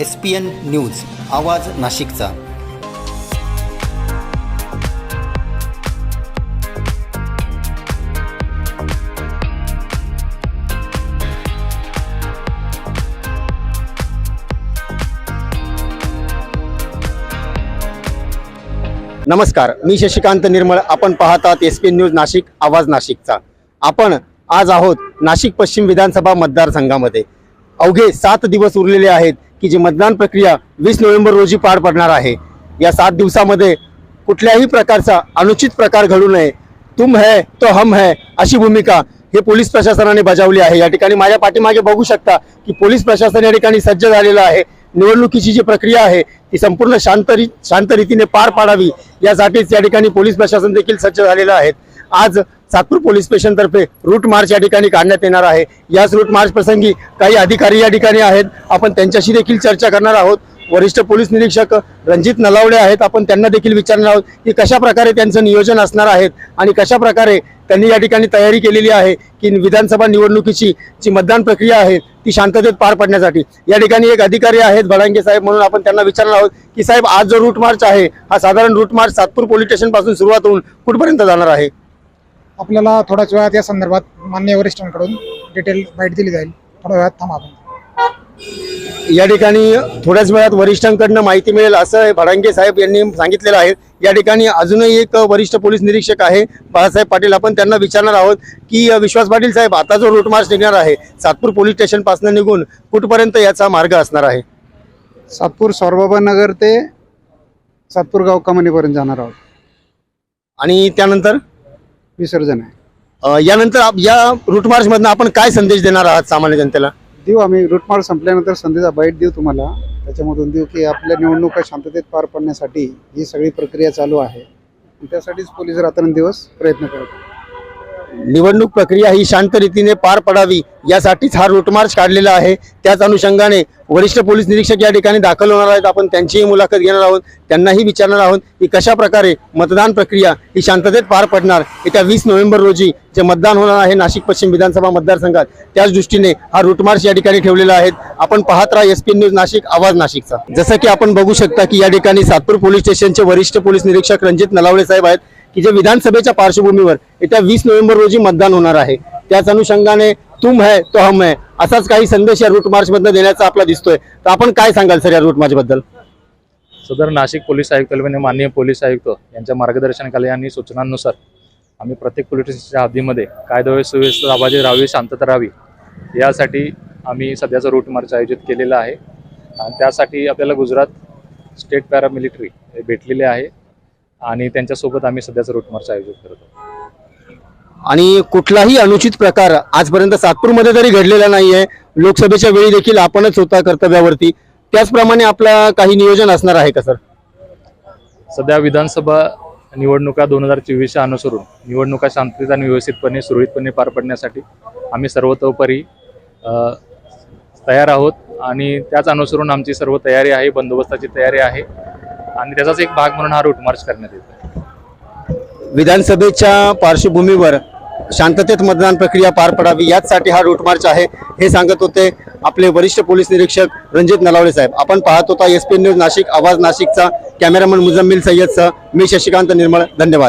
S P N news आवाज नाशिकचा. नमस्कार मी शशिकांत निर्मळ. आपण पाहतात एस पी न्यूज नाशिक आवाज नाशिकचा. आपण आज आहोत नाशिक पश्चिम विधानसभा मतदारसंघामध्ये. अवघे सात दिवस उरलेले आहेत. की जी मतदान प्रक्रिया वीस नोव्हेंबर रोजी पार पडणार आहे. या सात दिवसामध्ये कुठल्याही प्रकारचा अनुचित प्रकार घडू नये. तुम है तो हम है अशी भूमिका हे पोलीस प्रशासनाने बजावली आहे. या ठिकाणी माझ्या पाठीमागे बघू शकता की पोलीस प्रशासन या ठिकाणी सज्ज झालेलं आहे. निवडणुकीची जी प्रक्रिया आहे ती संपूर्ण शांत री शांत रीतीने पार पाडावी यासाठीच या ठिकाणी पोलीस प्रशासन देखील सज्ज झालेलं आहे. आज सातपूर पोलीस स्टेशनतर्फे रूट मार्च या ठिकाणी काढण्यात येणार आहे. याच रूट मार्च प्रसंगी काही अधिकारी या ठिकाणी आहेत. आपण त्यांच्याशी देखील चर्चा करणार आहोत. वरिष्ठ पोलीस निरीक्षक रणजित नलावडे आहेत. आपण त्यांना देखील विचारणार आहोत की कशा प्रकारे त्यांचं नियोजन असणार आहे आणि कशा प्रकारे त्यांनी या ठिकाणी तयारी केलेली आहे की विधानसभा निवडणुकीची जी मतदान प्रक्रिया आहे ती शांततेत पार पडण्यासाठी. या ठिकाणी एक अधिकारी आहेत भडांगे साहेब म्हणून आपण त्यांना विचारणार आहोत की साहेब आज जो रूट मार्च आहे हा साधारण रूट मार्च सातपूर पोलीस स्टेशनपासून सुरुवात होऊन कुठपर्यंत जाणार आहे? आपल्याला थोड्याच वेळात या संदर्भात मान्य वरिष्ठांकडून डिटेल माहिती दिली जाईल. थोड्या वेळात थांबा आपण. या ठिकाणी थोड्याच वेळात वरिष्ठांकडनं माहिती मिळेल असं भडांगे साहेब यांनी सांगितलेलं आहे. या ठिकाणी अजूनही एक वरिष्ठ पोलीस निरीक्षक आहे बाळासाहेब पाटील. आपण त्यांना विचारणार आहोत की विश्वास पाटील साहेब आता जो रूट मार्च निघणार आहे सातपूर पोलीस स्टेशनपासून निघून कुठपर्यंत याचा मार्ग असणार आहे? सातपूर नगर ते सातपूर गाव कमानीपर्यंत जाणार आहोत. आणि त्यानंतर? विसर्जन आहे. यानंतर आप- या रूट मार्च मधनं आपण काय संदेश देणार आहात सामान्य जनतेला? देऊ आम्ही रूटमार्ग संपल्यानंतर संधीचा बाईट देऊ तुम्हाला. त्याच्यामधून देऊ की आपल्या निवडणुका शांततेत पार पडण्यासाठी ही सगळी प्रक्रिया चालू आहे. त्यासाठीच पोलीस रात्रंदिवस प्रयत्न करत निवडणूक प्रक्रिया ही शांत रीतीने पार पडावी यासाठीच हा रूटमार्च काढलेला आहे. त्याच अनुषंगाने वरिष्ठ पोलीस निरीक्षक या ठिकाणी दाखल होणार आहेत. आपण त्यांचीही मुलाखत घेणार आहोत. त्यांनाही विचारणार आहोत की कशा प्रकारे मतदान प्रक्रिया ही शांततेत पार पडणार. येत्या वीस नोव्हेंबर रोजी जे मतदान होणार आहे नाशिक पश्चिम विधानसभा मतदारसंघात त्याच दृष्टीने हा रूटमार्च या ठिकाणी ठेवलेला आहे. आपण पाहत राहा एस पी न्यूज नाशिक आवाज नाशिकचा. जसं की आपण बघू शकता की या ठिकाणी सातपूर पोलीस स्टेशनचे वरिष्ठ पोलीस निरीक्षक रणजित नलावडे साहेब आहेत. की जे विधानसभेच्या पार्श्वभूमीवर येत्या वीस नोव्हेंबर रोजी मतदान होणार आहे. त्याच अनुषंगाने तुम है तो हम है असाच काही संदेश या रूट मार्च मधनं देण्याचा आपला दिसतोय. तर आपण काय सांगाल सर या रूट मार्च बद्दल? सदर नाशिक पोलीस आयुक्त म्हणजे माननीय पोलीस आयुक्त यांच्या मार्गदर्शनाखाली आणि सूचनांनुसार आम्ही प्रत्येक पोलिटिशनच्या हद्दीमध्ये कायदा सुव्यवस्था राबाजी राहावी शांतता राहावी यासाठी आम्ही सध्याचा रूट मार्च आयोजित केलेला आहे. आणि त्यासाठी आपल्याला गुजरात स्टेट पॅरामिलिटरी हे भेटलेले आहे. आणि त्यांच्यासोबत आम्ही सध्याचं रूट मार्च आयोजित करत आणि कुठलाही अनुचित प्रकार आजपर्यंत सातपूरमध्ये तरी घडलेला नाहीये. लोकसभेच्या वेळी देखील आपणच होता कर्तव्यावरती. त्याचप्रमाणे आपला काही नियोजन असणार आहे का सर? सध्या विधानसभा निवडणुका दोन हजार चोवीसच्या अनुसरून निवडणुका शांततेत आणि व्यवस्थितपणे सुरळीतपणे पार पडण्यासाठी आम्ही सर्वतोपरी तयार आहोत. आणि त्याच अनुसरून आमची सर्व तयारी आहे बंदोबस्ताची तयारी आहे. आणि त्याचाच एक भाग म्हणून हा रूट मार्च करण्यात येतो विधानसभेच्या पार्श्वभूमीवर शांततेत मतदान प्रक्रिया पार पडावी याचसाठी हा रूट मार्च आहे हे सांगत होते आपले वरिष्ठ पोलीस निरीक्षक रणजित नलावडे साहेब. आपण पाहत होता एस पी न्यूज नाशिक आवाज नाशिकचा कॅमेरामन मुजम्मिल सय्यदसह मी शशिकांत निर्मळ धन्यवाद.